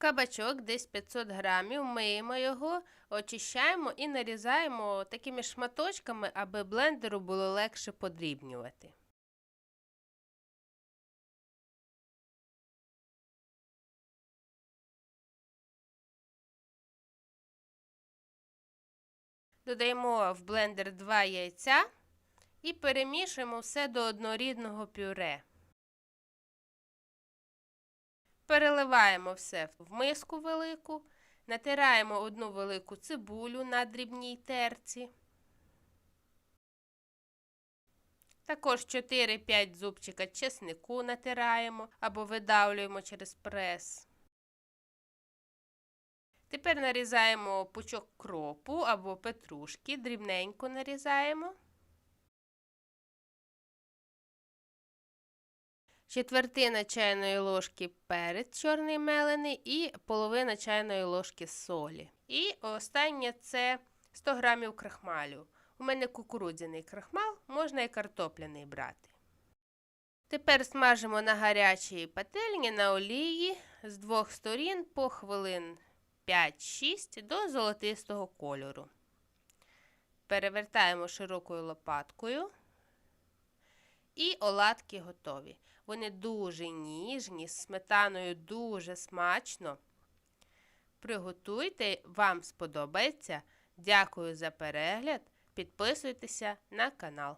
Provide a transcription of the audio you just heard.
Кабачок десь 500 грамів, миємо його, очищаємо і нарізаємо такими шматочками, аби блендеру було легше подрібнювати. Додаємо в блендер 2 яйця і перемішуємо все до однорідного пюре. Переливаємо все в миску велику, натираємо одну велику цибулю на дрібній терці. Також 4-5 зубчика чеснику натираємо або видавлюємо через прес. Тепер нарізаємо пучок кропу або петрушки, дрібненько нарізаємо. Четвертина чайної ложки перець чорний мелений і половина чайної ложки солі. І останнє це 100 грамів крахмалю. У мене кукурудзяний крахмал, можна і картопляний брати. Тепер смажимо на гарячій пательні на олії з двох сторін по хвилин 5-6 до золотистого кольору. Перевертаємо широкою лопаткою. І оладки готові. Вони дуже ніжні, з сметаною дуже смачно. Приготуйте, вам сподобається. Дякую за перегляд. Підписуйтеся на канал.